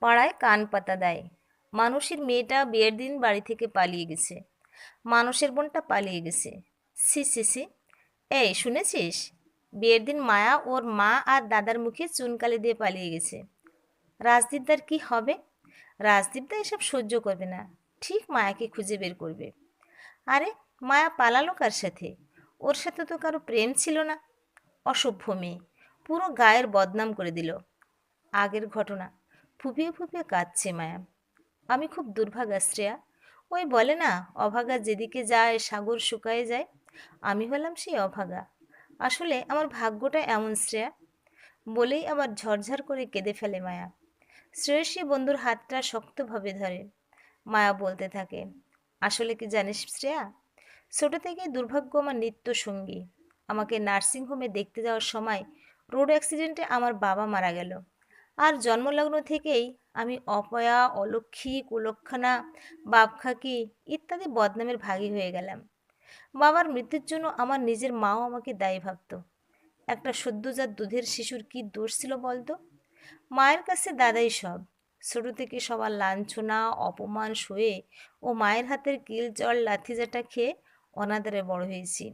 পাড়ায় কান পাতা দেয়। মানুষের মেয়েটা বিয়ের দিন বাড়ি থেকে পালিয়ে গেছে। মানুষের বোনটা পালিয়ে গেছে। সি সি সি এই, শুনেছিস? বিয়ের দিন মায়া ওর মা আর দাদার মুখে চুনকালি দিয়ে পালিয়ে গেছে। রাজদীপদার কি হবে? রাজদীপদা এসব সহ্য করবে না। ঠিক মায়াকে খুঁজে বের করবে। আরে, মায়া পালালো কার সাথে? ওর সাথে তো কারও প্রেম ছিল না। অসভ্য মেয়ে। পুরো গায়ের বদনাম করে দিল। আগের ঘটনা। ফুপিয়ে ফুপিয়ে কাঁদছে মায়া। আমি খুব দুর্ভাগা, শ্রেয়া। ওই বলে না, অভাগা যেদিকে যায়, সাগর শুকায়ে যায়। আমি হলাম সেই অভাগা। আসলে আমার ভাগ্যটা এমন, শ্রেয়া। বলেই আবার ঝরঝর করে কেঁদে ফেলে মায়া। শ্রেয়সী বন্ধুর হাতটা শক্তভাবে ধরে। মায়া বলতে থাকে, আসলে কি জানিস, শ্রেয়া? ছোট থেকে দুর্ভাগ্য আমার নিত্য সঙ্গী আমাকে নার্সিংহোমে দেখতে যাওয়ার সময় রোড অ্যাক্সিডেন্টে আমার বাবা মারা গেল। আর জন্মলগ্ন থেকেই আমি অপয়া, অলক্ষী, কুলক্ষণা, বাপখাকি ইত্যাদি বদনামের ভাগী হয়ে গেলাম। বাবার মৃত্যুর জন্য আমার নিজের মাও আমাকে দায়ী ভাবত। একটা সদ্যজাত দুধের শিশুর কি দোষ ছিল বলতো? মায়ের কাছে দাদাই সব। ছোট থেকে সবার লাঞ্ছনা, অপমান সয়ে ও মায়ের হাতের কিল জল, লাথিজাটা খেয়ে অনাদারে বড় হয়েছি।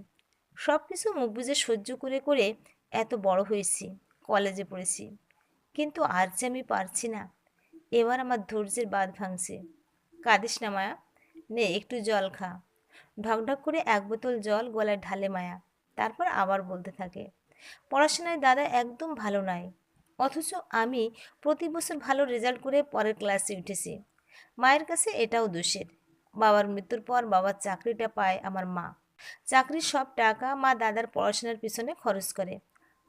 সব কিছু মুখ বুঝে সহ্য করে করে এত বড় হয়েছি, কলেজে পড়েছি। কিন্তু আর যে আমি পারছি না, এবার আমার ধৈর্যের বাঁধ ভাঙছে। কাঁদিস না মায়া, নে একটু জল খা। ঢকঢক করে এক বোতল জল গলায় ঢালে মায়া, তারপর আবার বলতে থাকে, পড়াশোনায় দাদা একদম ভালো নয়। অথচ আমি প্রতি বছর ভালো রেজাল্ট করে পরের ক্লাসে উঠেছি। মায়ের কাছে এটাও দোষের। বাবার মৃত্যুর পর বাবার চাকরিটা পায় আমার মা। চাকরির সব টাকা মা দাদার পড়াশোনার পিছনে খরচ করে।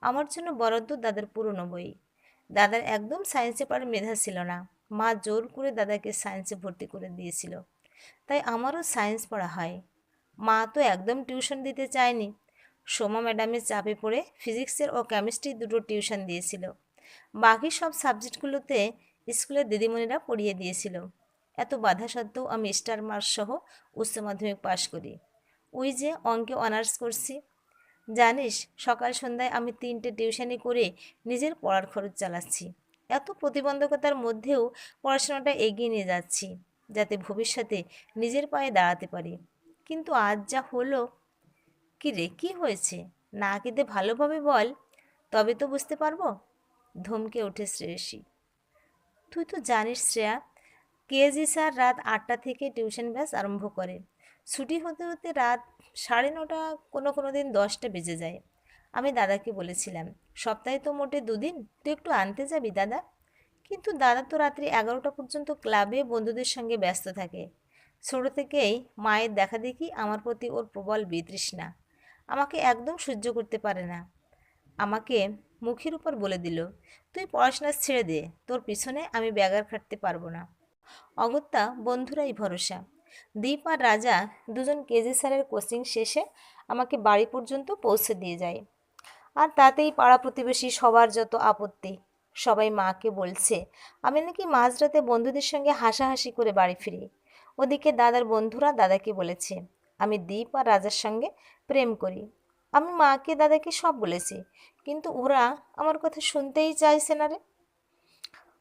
আমার জন্য বরাদ্দ দাদার পুরনো বই। দাদার একদম সায়েন্সে পড়ার মেধা ছিল না। মা জোর করে দাদাকে সায়েন্সে ভর্তি করে দিয়েছিল। তাই আমারও সায়েন্স পড়া হয়। মা তো একদম টিউশন দিতে চায়নি। সোমা ম্যাডামের চাপে পড়ে ফিজিক্সের ও কেমিস্ট্রির দুটো টিউশন দিয়েছিল। বাকি সব সাবজেক্টগুলোতে স্কুলের দিদিমণিরা পড়িয়ে দিয়েছিল। এত বাধা সত্ত্বেও আমি স্টার মার্কস সহ উচ্চ মাধ্যমিক পাশ করি। ওই যে অঙ্কে অনার্স করছি। জানিস, সকাল সন্ধ্যায় আমি তিনটে টিউশনি করে নিজের পড়ার খরচ চালাচ্ছি। এত প্রতিবন্ধকতার মধ্যেও পড়াশোনাটা এগিয়ে নিয়ে যাচ্ছি, যাতে ভবিষ্যতে নিজের পায়ে দাঁড়াতে পারি। কিন্তু আজ যা হলো, কি রে, কী হয়েছে? না কেঁদে ভালোভাবে বল, তবে তো বুঝতে পারব? ধমকে ওঠে শ্রেয়সী। তুই তো জানিস শ্রেয়া কেজি স্যার রাত আটটা থেকে টিউশন ব্যাস আরম্ভ করে। ছুটি হতে হতে রাত সাড়ে নটা কোনো কোনো দিন দশটা বেজে যায়। আমি দাদাকে বলেছিলাম, সপ্তাহে তো মোটে দুদিন, তুই একটু আনতে যাবি দাদা? কিন্তু দাদা তো রাত্রি এগারোটা পর্যন্ত ক্লাবে বন্ধুদের সঙ্গে ব্যস্ত থাকে। ছোটো থেকেই মায়ের দেখা দেখি আমার প্রতি ওর প্রবল বিতৃষ্ণা। আমাকে একদম সহ্য করতে পারে না। আমাকে মুখের উপর বলে দিল, তুই পড়াশোনা ছেড়ে দে, তোর পিছনে আমি ব্যাগার খাটতে পারব না। অগত্যা বন্ধুরাই ভরসা। দীপ আর রাজা দুজন কেজি স্যারের কোচিং শেষে আমাকে বাড়ি পর্যন্ত পৌঁছে দিয়ে যায়। আর তাতেই পাড়া প্রতিবেশী সবার যত আপত্তি, সবাই মাকে বলছে, আমি নাকি মাঝরাতে বন্ধুদের সঙ্গে হাসাহাসি করে বাড়ি ফিরি। ওদিকে দাদার বন্ধুরা দাদাকে বলেছে, আমি দীপ আর রাজার সঙ্গে প্রেম করি। আমি মাকে, দাদাকে সব বলেছি, কিন্তু ওরা আমার কথা শুনতেই চাইছে না রে।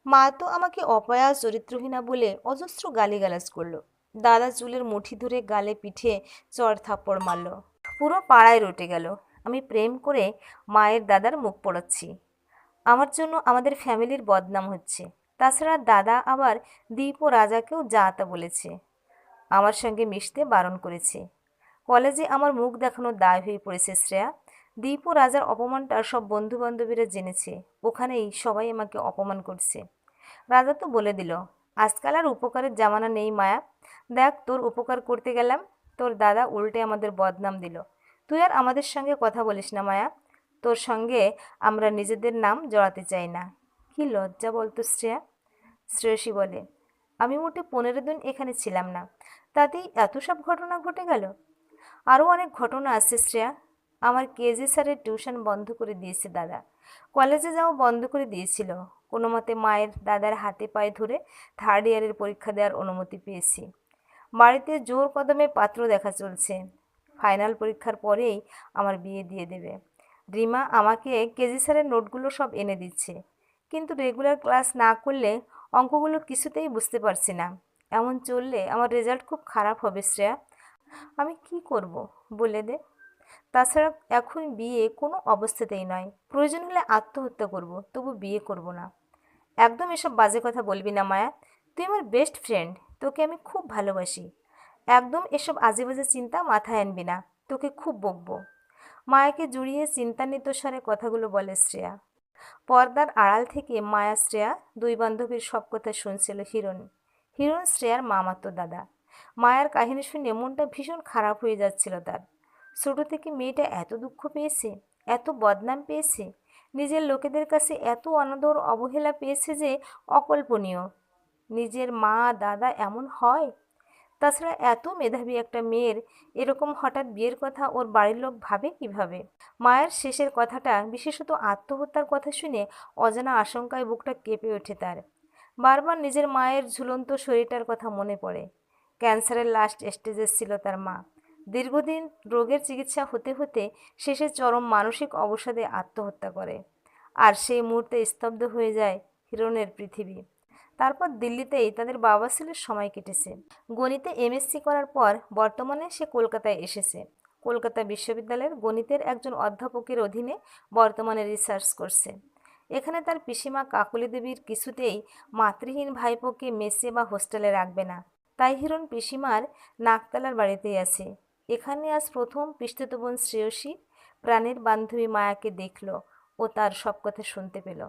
মা তো আমাকে অপয়া চরিত্রহীনা বলে অজস্র গালিগালাজ করল। দাদা চুলের মুঠি ধরে গালে পিঠে চড় থাপ্পড় মারল। পুরো পাড়ায় রটে গেল। আমি প্রেম করে মায়ের দাদার মুখ পড়াচ্ছি। আমার জন্য আমাদের ফ্যামিলির বদনাম হচ্ছে। তাছাড়া দাদা আবার দীপ ও রাজাকেও যা তা বলেছে। আমার সঙ্গে মিশতে বারণ করেছে। কলেজে আমার মুখ দেখানো দায় হয়ে পড়েছে শ্রেয়া। দীপ ও রাজার অপমানটা সব বন্ধু বান্ধবীরা জেনেছে। ওখানেই সবাই আমাকে অপমান করছে। রাজা তো বলে দিল, আজকাল আর উপকারের জামানা নেই মায়া। দেখ, তোর উপকার করতে গেলাম। তোর দাদা উল্টে আমাদের বদনাম দিল। তুই আর আমাদের সঙ্গে কথা বলিস না, মায়া। তোর সঙ্গে আমরা নিজেদের নাম জড়াতে চাই না। কি লজ্জা বলতো শ্রেয়া। শ্রেয়সী বলে, আমি মোটে পনেরো দিন এখানে ছিলাম না। তাতেই এত সব ঘটনা ঘটে গেল? আরও অনেক ঘটনা আছে শ্রেয়া। আমার কেজি স্যারের টিউশন বন্ধ করে দিয়েছে দাদা। কলেজে যাওয়া বন্ধ করে দিয়েছিল। কোনো মতে মায়ের দাদার হাতে পায়ে ধরে থার্ড ইয়ারের পরীক্ষা দেওয়ার অনুমতি পেয়েছি। বাড়িতে জোর কদমে পাত্র দেখা চলছে। ফাইনাল পরীক্ষার পরেই আমার বিয়ে দিয়ে দেবে। রিমা আমাকে কেজি স্যারের নোটগুলো সব এনে দিচ্ছে। কিন্তু রেগুলার ক্লাস না করলে অঙ্কগুলো কিছুতেই বুঝতে পারছি না। এমন চললে আমার রেজাল্ট খুব খারাপ হবে শ্রেয়া। আমি কি করব বলে দে। তাছাড়া এখন বিয়ে কোনো অবস্থাতেই নয়। প্রয়োজন হলে আত্মহত্যা করব, তবু বিয়ে করব না। একদম এসব বাজে কথা বলবি না মায়া। তুই আমার বেস্ট ফ্রেন্ড তোকে আমি খুব ভালোবাসি। একদম এসব আজে বাজে চিন্তা মাথায় আনবি না, তোকে খুব বকবো। মায়াকে জুড়িয়ে চিন্তান্বিত স্বরে কথাগুলো বলে শ্রেয়া। পর্দার আড়াল থেকে মায়া শ্রেয়া দুই বান্ধবীর সব কথা শুনছিল হিরণ। হিরণ শ্রেয়ার মামাতো দাদা। মায়ার কাহিনী শুনে মনটা ভীষণ খারাপ হয়ে যাচ্ছিল তার। ছোট থেকে মেয়েটা এত দুঃখ পেয়েছে, এত বদনাম পেয়েছে, নিজের লোকেদের কাছে এত অনাদর অবহেলা পেয়েছে যে অকল্পনীয়। নিজের মা, দাদা এমন হয়? তাছাড়া এত মেধাবী একটা মেয়ের এরকম হঠাৎ বিয়ের কথা ওর বাড়ির লোক ভাবে কীভাবে? মায়ের শেষের কথাটা, বিশেষত আত্মহত্যার কথা শুনে অজানা আশঙ্কায় বুকটা কেঁপে ওঠে তার। বারবার নিজের মায়ের ঝুলন্ত শরীরটার কথা মনে পড়ে। ক্যান্সারের লাস্ট স্টেজে ছিল তার মা। দীর্ঘদিন রোগের চিকিৎসা হতে হতে শেষে চরম মানসিক অবসাদে আত্মহত্যা করে। আর সেই মুহূর্তে স্তব্ধ হয়ে যায় হিরণের পৃথিবী। তারপর দিল্লিতেই তাদের বাবা ছেলের সময় কেটেছে। গণিতে এমএসসি করার পর বর্তমানে সে কলকাতায় এসেছে। কলকাতা বিশ্ববিদ্যালয়ের গণিতের একজন অধ্যাপকের অধীনে বর্তমানে রিসার্চ করছে। এখানে তার পিসিমা কাকলি দেবীর কিছুতেই মাতৃহীন ভাইপোকে মেসে বা হোস্টেলে রাখবে না। তাই হিরণ পিসিমার নাকতলার বাড়িতেই আছে। এখানে আজ প্রথম পিস্তুত বোন শ্রেয়সী প্রাণের বান্ধবী মায়াকে দেখল ও তার সব কথা শুনতে পেল।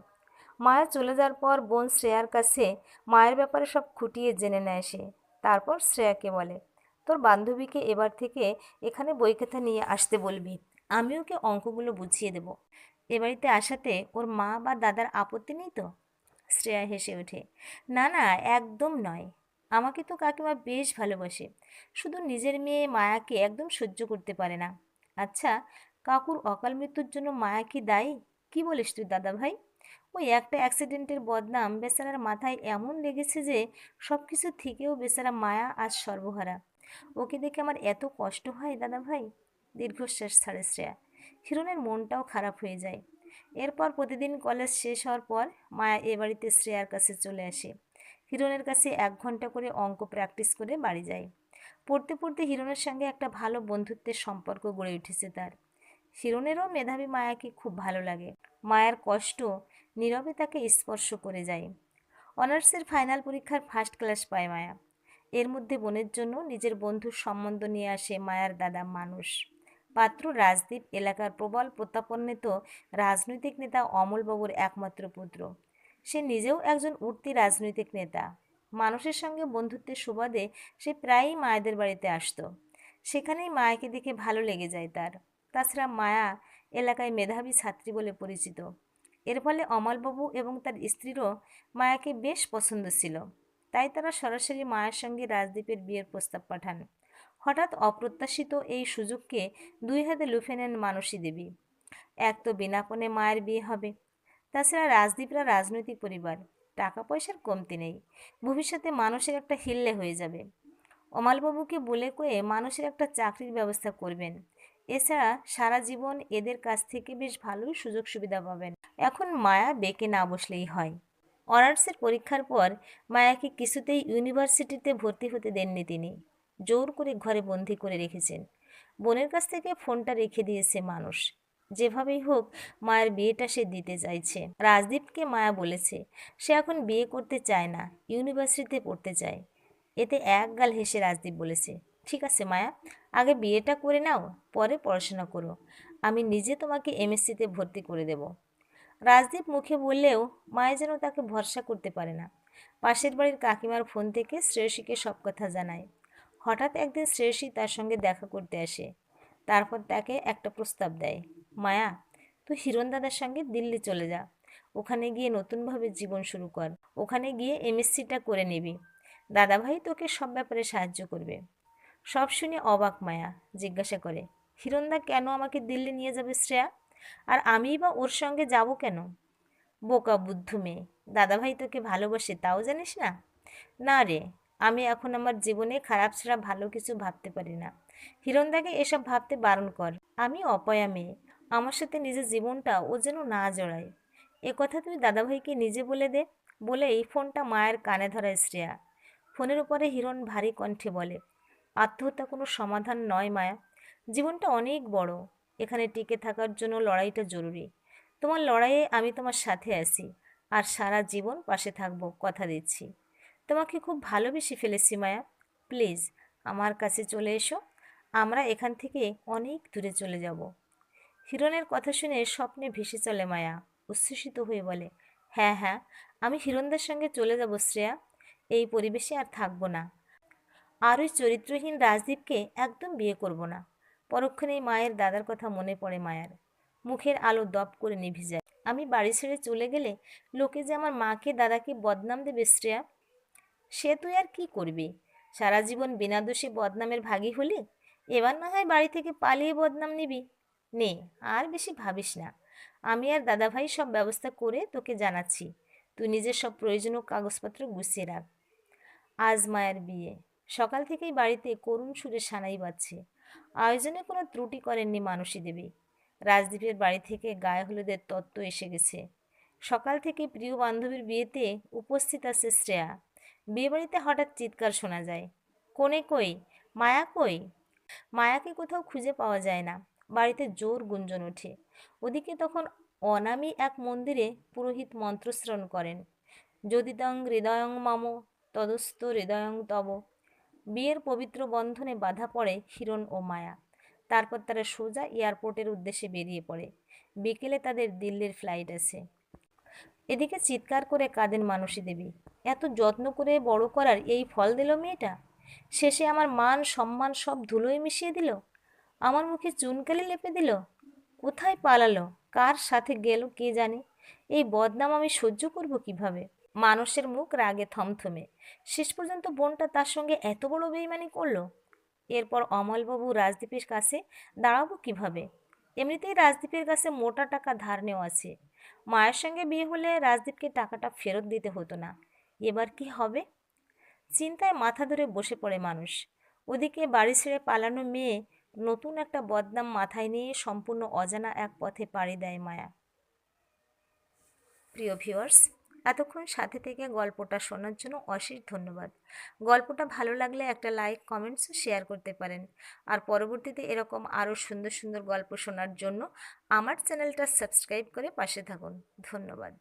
মায়া চলে যাওয়ার পর বোন শ্রেয়ার কাছে মায়ের ব্যাপারে সব খুঁটিয়ে জেনে নেয় সে। তারপর শ্রেয়াকে বলে, তোর বান্ধবীকে এবার থেকে এখানে বই খাতা নিয়ে আসতে বলবি। আমি ওকে অঙ্কগুলো বুঝিয়ে দেব। এ বাড়িতে আসাতে ওর মা বা দাদার আপত্তি নেই তো? শ্রেয়া হেসে ওঠে, না না, একদম নয়। আমাকে তো কাকিমা বেশ ভালোবাসে। শুধু নিজের মেয়ে মায়াকে একদম সহ্য করতে পারে না। আচ্ছা কাকুর অকাল মৃত্যুর জন্য মায়া কি দায়ী? কি বলিস তুই দাদা ভাই ওই একটা অ্যাক্সিডেন্টের বদনাম বেচারার মাথায় এমন লেগেছে যে সব কিছু থেকেও বেচারা মায়া আজ সর্বহারা। ওকে দেখে আমার এত কষ্ট হয় দাদা ভাই? দীর্ঘশ্বাস ছাড়ে শ্রেয়া। হিরণের মনটাও খারাপ হয়ে যায়। এরপর প্রতিদিন কলেজ শেষ হওয়ার পর মায়া এ বাড়িতে শ্রেয়ার কাছে চলে আসে। হিরণের কাছে এক ঘণ্টা করে অঙ্ক প্র্যাকটিস করে বাড়ি যায়। পড়তে পড়তে হিরণের সঙ্গে একটা ভালো বন্ধুত্বের সম্পর্ক গড়ে উঠেছে তার। হিরণেরও মেধাবী মায়াকে খুব ভালো লাগে। মায়ের কষ্ট নীরবে তাকে স্পর্শ করে যায়। অনার্সের ফাইনাল পরীক্ষার ফার্স্ট ক্লাস পায় মায়া। এর মধ্যে বোনের জন্য নিজের বন্ধুর সম্বন্ধ নিয়ে আসে মায়ার দাদা মানুষ। পাত্র রাজদ্বীপ এলাকার প্রবল প্রতাপান্বিত রাজনৈতিক নেতা অমলবাবুর একমাত্র পুত্র। সে নিজেও একজন উঠতি রাজনৈতিক নেতা। মানুষের সঙ্গে বন্ধুত্বের সুবাদে সে প্রায়ই মায়েদের বাড়িতে আসতো। সেখানেই মায়াকে দেখে ভালো লেগে যায় তার। তাছাড়া মায়া এলাকায় মেধাবী ছাত্রী বলে পরিচিত। এর ফলে অমলবাবু এবং তার স্ত্রীরও মায়াকে বেশ পছন্দ ছিল। তাই তারা সরাসরি মায়ের সঙ্গে রাজদীপের বিয়ের প্রস্তাব পাঠান। হঠাৎ অপ্রত্যাশিত এই সুযোগকে দুই হাতে লুফে নেন মানসী দেবী। এক তো বিনাপনে মায়ের বিয়ে হবে, তাছাড়া রাজদীপরা রাজনৈতিক পরিবার টাকা পয়সার কমতি নেই, ভবিষ্যতে মানুষের একটা হিল্লে হয়ে যাবে। অমালবাবুকে বলে কয়ে মানুষের একটা চাকরির ব্যবস্থা করবেন। এছাড়া সারা জীবন এদের কাছ থেকে বেশ ভালোই সুযোগ সুবিধা পাবেন। এখন মায়া বেঁকে না বসলেই হয়। অনার্সের পরীক্ষার পর মায়াকে কিছুতেই ইউনিভার্সিটিতে ভর্তি হতে দেননি তিনি। জোর করে ঘরে বন্দি করে রেখেছেন। বোনের কাছ থেকে ফোনটা রেখে দিয়েছে মানুষ। যেভাবেই হোক, মায়ের বিয়েটা সে দিতে চাইছে। রাজদীপকে মায়া বলেছে, সে এখন বিয়ে করতে চায় না, ইউনিভার্সিটিতে পড়তে চায়। এতে এক গাল হেসে রাজদীপ বলেছে, ঠিক আছে মায়া, আগে বিয়েটা করে নাও, পরে পড়াশোনা করো। আমি নিজে তোমাকে এমএসসিতে ভর্তি করে দেব। রাজদীপ মুখে বললেও মায়া যেন তাকে ভরসা করতে পারে না। পাশের বাড়ির কাকিমার ফোন থেকে শ্রেয়সীকে সব কথা জানায়। হঠাৎ একদিন শ্রেয়সী তার সঙ্গে দেখা করতে আসে। তারপর তাকে একটা প্রস্তাব দেয়, মায়া, তুই হিরণ দাদার সঙ্গে দিল্লি চলে যা। ওখানে গিয়ে নতুনভাবে জীবন শুরু কর। ওখানে গিয়ে এমএসসিটা করে নিবি। দাদাভাই তোকে সব ব্যাপারে সাহায্য করবে। সব শুনে অবাক মায়া, জিজ্ঞাসা করে হিরণদা কেন আমাকে দিল্লি নিয়ে যাবে শ্রেয়া? আর আমিই বা ওর সঙ্গে যাব কেন? বোকা বুদ্ধ মেয়ে, দাদাভাই তোকে ভালোবাসে, তাও জানিস না? না রে, আমি এখন আমার জীবনে খারাপ ছাড়া ভালো কিছু ভাবতে পারি না। হিরণদাকে এসব ভাবতে বারণ কর, আমি অপয়া মেয়ে, আমার সাথে নিজের জীবনটা ও যেন না জড়ায়। এ কথা তুই দাদাভাইকে নিজে বলে দে বলেই ফোনটা মায়ের কানে ধরায় শ্রেয়া। ফোনের উপরে হিরণ ভারী কণ্ঠে বলে, আত্মহত্যা কোনো সমাধান নয় মায়া, জীবনটা অনেক বড়। এখানে টিকে থাকার জন্য লড়াইটা জরুরি। তোমার লড়াইয়ে আমি তোমার সাথে আছি আর সারা জীবন পাশে থাকব, কথা দিচ্ছি। তোমাকে খুব ভালোবেসে ফেলেছি, মায়া। প্লিজ, আমার কাছে চলে এসো। আমরা এখান থেকে অনেক দূরে চলে যাব। হিরণের কথা শুনে স্বপ্নে ভেসে চলে মায়া, উচ্ছ্বসিত হয়ে বলে হ্যাঁ হ্যাঁ আমি হিরণদের সঙ্গে চলে যাব, শ্রেয়া। এই পরিবেশে আর থাকব না। আর ওই চরিত্রহীন রাজদীপকে একদম বিয়ে করব না। পরক্ষণেই মায়ের দাদার কথা মনে পড়ে মায়ার। মুখের আলো দপ করে নিভে যায়। আমি বাড়ি ছেড়ে চলে গেলে লোকে যে আমার মাকে দাদাকে বদনাম দেবে শ্রেয়া, সে তুই আর কি করবি? সারা জীবন বিনা দোষী বদনামের ভাগী হলি? এবার না হয় বাড়ি থেকে পালিয়ে বদনাম নিবি? নে, আর বেশি ভাবিস না। আমি আর দাদাভাই সব ব্যবস্থা করে তোকে জানাচ্ছি। তুই নিজের সব প্রয়োজনীয় কাগজপত্র গুছিয়ে রাখ। আজ মায়ের বিয়ে। সকাল থেকেই বাড়িতে করুণ সুরে সানাই বাজছে। আয়োজনে কোনো ত্রুটি করেননি মানসী দেবী। রাজদীপের বাড়ি থেকে গায়ে হলুদের তত্ত্ব এসে গেছে। সকাল থেকে প্রিয় বান্ধবীর বিয়েতে উপস্থিত আছে শ্রেয়া। বিয়েবাড়িতে হঠাৎ চিৎকার শোনা যায়। কোনে কই? মায়া কই? মায়াকে কোথাও খুঁজে পাওয়া যায় না। বাড়িতে জোর গুঞ্জন ওঠে। ওদিকে তখন অনামী এক মন্দিরে পুরোহিত মন্ত্রশ্রণ করেন। যদিতং হৃদয়ং মম, তদস্ত হৃদয়ং তব। বিয়ের পবিত্র বন্ধনে বাধা পড়ে হিরণ ও মায়া। তারপর তারা সোজা এয়ারপোর্টের উদ্দেশ্যে বেরিয়ে পড়ে। বিকেলে তাদের দিল্লির ফ্লাইট আছে। এদিকে চিৎকার করে কাঁদেন মানসী দেবী। এত যত্ন করে বড় করার এই ফল দিল মেয়েটা? শেষে আমার মান সম্মান সব ধুলোয় মিশিয়ে দিল? আমার মুখে চুনকালি লেপে দিল? কোথায় পালালো? কার সাথে গেল কে জানে? এই বদনাম আমি সহ্য করব কীভাবে? মানুষের মুখ রাগে থমথমে। শেষ পর্যন্ত বোনটা তার সঙ্গে এত বড় বেইমানি করল? এরপর অমলবাবু রাজদীপের কাছে, দাঁড়াবো কীভাবে? এমনিতেই রাজদীপের কাছে মোটা টাকা ধার নেওয়া আছে। মায়ের সঙ্গে বিয়ে হলে রাজদীপকে টাকাটা ফেরত দিতে হতো না। এবার কি হবে? চিন্তায় মাথা ধরে বসে পড়ে মানুষ। ওদিকে বাড়ি ছেড়ে পালানো মেয়ে নতুন একটা বদনাম মাথায় নিয়ে সম্পূর্ণ অজানা এক পথে পাড়ি দেয় মায়া। প্রিয় ভিউয়ার্স এতক্ষণ সাথে থেকে গল্পটা শোনার জন্য অশেষ ধন্যবাদ। গল্পটা ভালো লাগলে একটা লাইক কমেন্টস শেয়ার করতে পারেন। আর পরবর্তীতে এরকম আরও সুন্দর সুন্দর গল্প শোনার জন্য আমার চ্যানেলটা সাবস্ক্রাইব করে পাশে থাকুন। ধন্যবাদ।